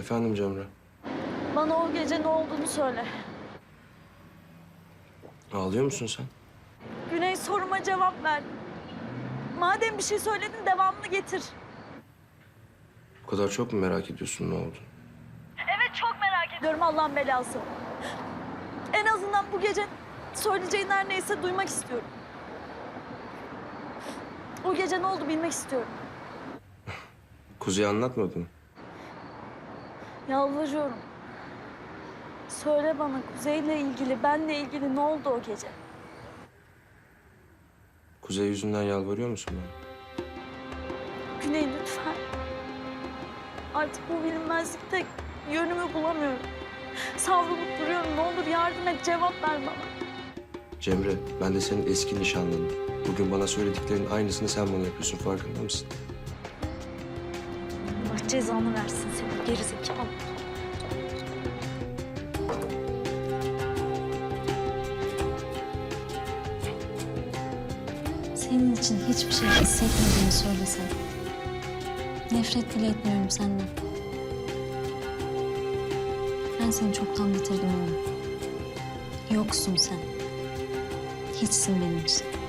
Efendim Cemre. Bana o gece ne olduğunu söyle. Ağlıyor musun sen? Güney soruma cevap ver. Madem bir şey söyledin devamını getir. Bu kadar çok mu merak ediyorsun ne oldu? Evet çok merak ediyorum Allah'ın belası. En azından bu gece söyleyeceğin her neyse duymak istiyorum. O gece ne oldu bilmek istiyorum. Kuzey'e anlatmadın mı? Yalvarıyorum. Söyle bana Kuzey'le ilgili, benle ilgili ne oldu o gece? Kuzey yüzünden yalvarıyor musun bana? Güney lütfen. Artık bu bilinmezlikte yönümü bulamıyorum. Savrulup duruyorum. Ne olur yardım et, cevap ver bana. Cemre, ben de senin eski nişanlınım. Bugün bana söylediklerinin aynısını sen bana yapıyorsun. Farkında mısın? Cezanı versin seni gerizekalı. Senin için hiçbir şey hissetmediğimi söylesem. Nefret bile etmiyorum senden. Ben seni çoktan bitirdim oğlum. Yoksun sen. Hiçsin benim için.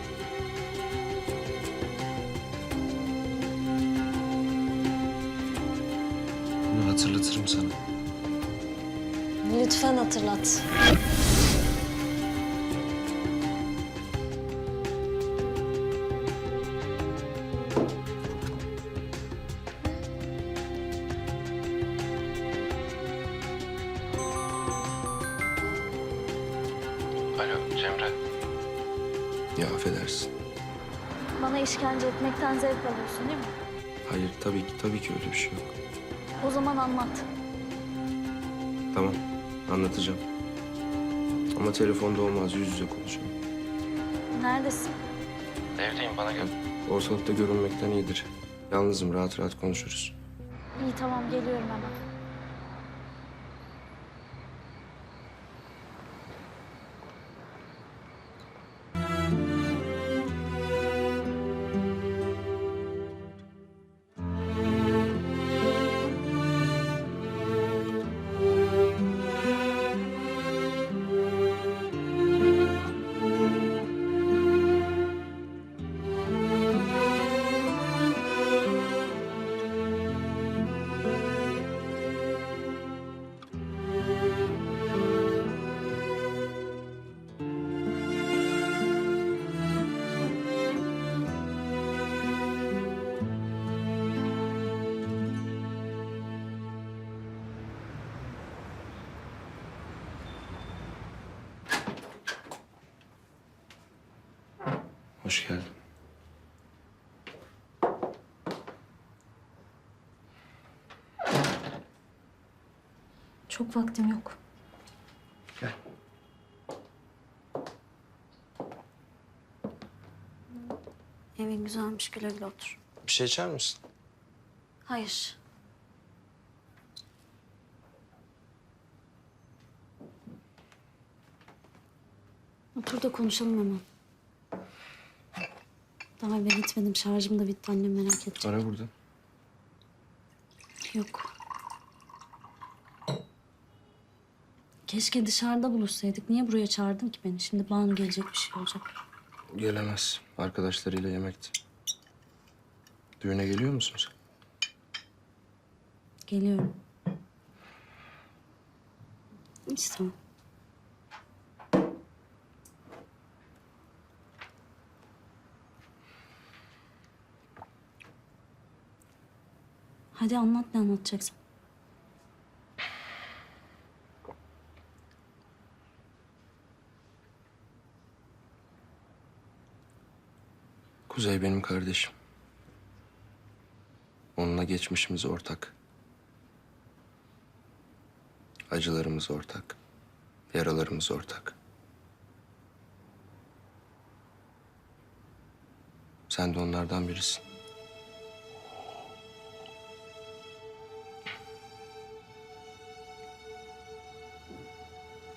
Hatırlatırım sana. Lütfen hatırlat. Alo Cemre. Ya affedersin. Bana işkence etmekten zevk alıyorsun değil mi? Hayır tabii ki tabii ki öyle bir şey yok. O zaman anlat. Tamam anlatacağım. Ama telefonda olmaz yüz yüze konuşalım. Neredesin? Evdeyim bana gel. Ortalıkta görünmekten iyidir. Yalnızım rahat rahat konuşuruz. İyi tamam geliyorum hemen. Hoş geldin. Çok vaktim yok. Gel. Evin güzelmiş güle güle otur. Bir şey içer misin? Hayır. Otur da konuşalım hemen. Daha eve gitmedim. Şarjım da bitti. Annem merak etti. Ara burada. Yok. Keşke dışarıda buluşsaydık. Niye buraya çağırdın ki beni? Şimdi Banu gelecek bir şey olacak. Gelemez. Arkadaşlarıyla yemekti. Düğüne geliyor musun sen? Geliyorum. İşte Hadi anlat ne anlatacaksın. Kuzey benim kardeşim. Onunla geçmişimiz ortak. Acılarımız ortak. Yaralarımız ortak. Sen de onlardan birisin.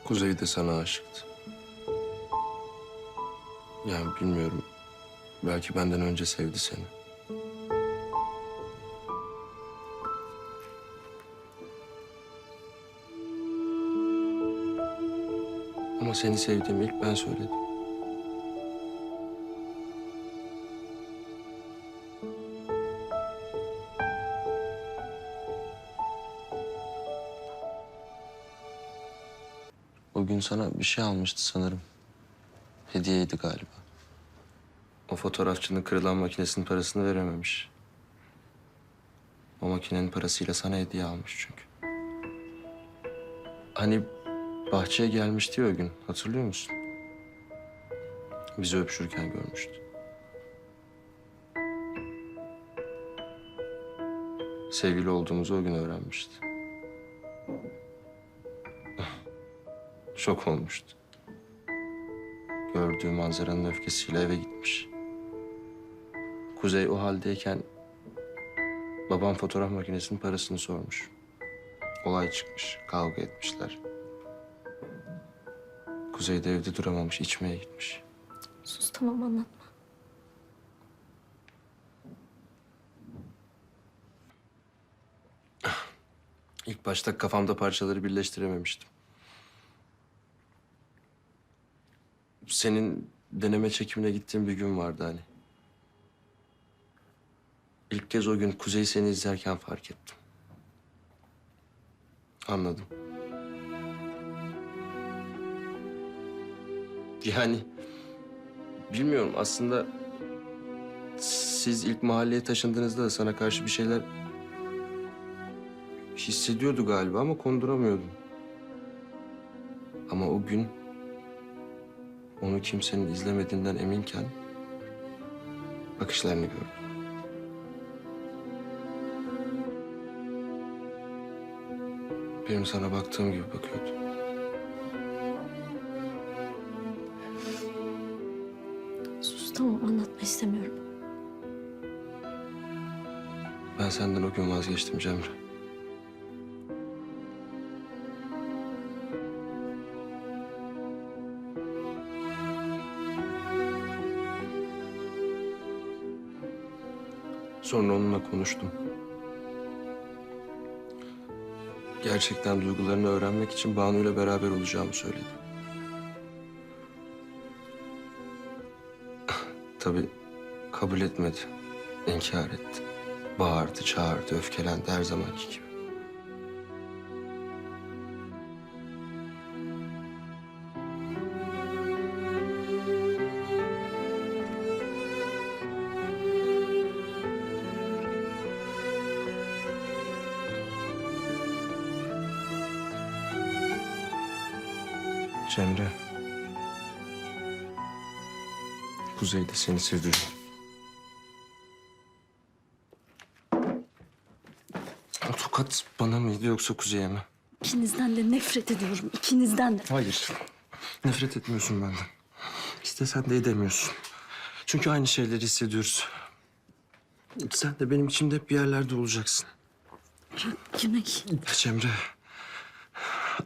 Kuzey de sana aşıktı. Yani bilmiyorum. Belki benden önce sevdi seni. Ama seni sevdiğimi ilk ben söyledim. O gün sana bir şey almıştı sanırım. Hediyeydi galiba. O fotoğrafçının kırılan makinesinin parasını verememiş. O makinenin parasıyla sana hediye almış çünkü. Hani bahçeye gelmişti o gün hatırlıyor musun? Bizi öpüşürken görmüştü. Sevgili olduğumuzu o gün öğrenmişti. Şok olmuştu. Gördüğü manzaranın öfkesiyle eve gitmiş. Kuzey o haldeyken babam fotoğraf makinesinin parasını sormuş. Olay çıkmış, kavga etmişler. Kuzey de evde duramamış, içmeye gitmiş. Sus tamam anlatma. İlk başta kafamda parçaları birleştirememiştim. Senin deneme çekimine gittiğin bir gün vardı hani. İlk kez o gün Kuzey seni izlerken fark ettim. Anladım. Yani bilmiyorum aslında siz ilk mahalleye taşındığınızda da sana karşı bir şeyler hissediyordu galiba ama konduramıyordum. Ama o gün onu kimsenin izlemediğinden eminken bakışlarını gördüm. Benim sana baktığım gibi bakıyordu. Sus tamam anlatma istemiyorum. Ben senden o gün vazgeçtim Cemre. Sonra onunla konuştum. Gerçekten duygularını öğrenmek için Banu ile beraber olacağımı söyledim. Tabii kabul etmedi. İnkar etti. Bağırdı, çağırdı, öfkelendi her zamanki gibi. Cemre. Kuzey de seni seviyor. O tokat bana mıydı yoksa Kuzey'e mi? İkinizden de nefret ediyorum. ikinizden de. Hayır. Nefret etmiyorsun benden. İstesen de edemiyorsun. Çünkü aynı şeyleri hissediyoruz. Sen de benim içimde hep bir yerlerde olacaksın. Güney. Cemre,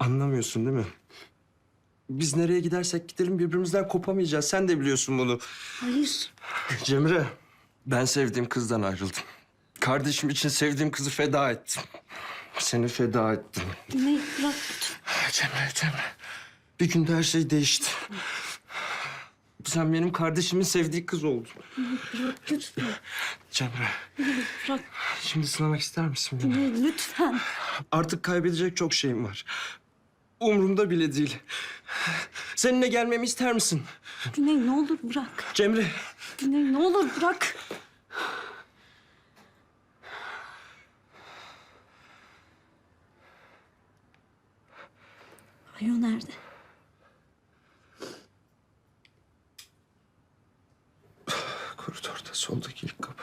anlamıyorsun değil mi? Biz nereye gidersek gidelim birbirimizden kopamayacağız. Sen de biliyorsun bunu. Hayır. Cemre, ben sevdiğim kızdan ayrıldım. Kardeşim için sevdiğim kızı feda ettim. Seni feda ettim. Güney bırak. Cemre, Cemre. Bir günde her şey değişti. Sen benim kardeşimin sevdiği kız oldun. Bırak lütfen. Cemre, Bırak şimdi sınamak ister misin beni? Lütfen. Artık kaybedecek çok şeyim var. Umurumda bile değil. Seninle gelmemi ister misin? Güney ne olur bırak. Cemre, Güney ne olur bırak. Ayo nerede? koridorda soldaki ilk kapı.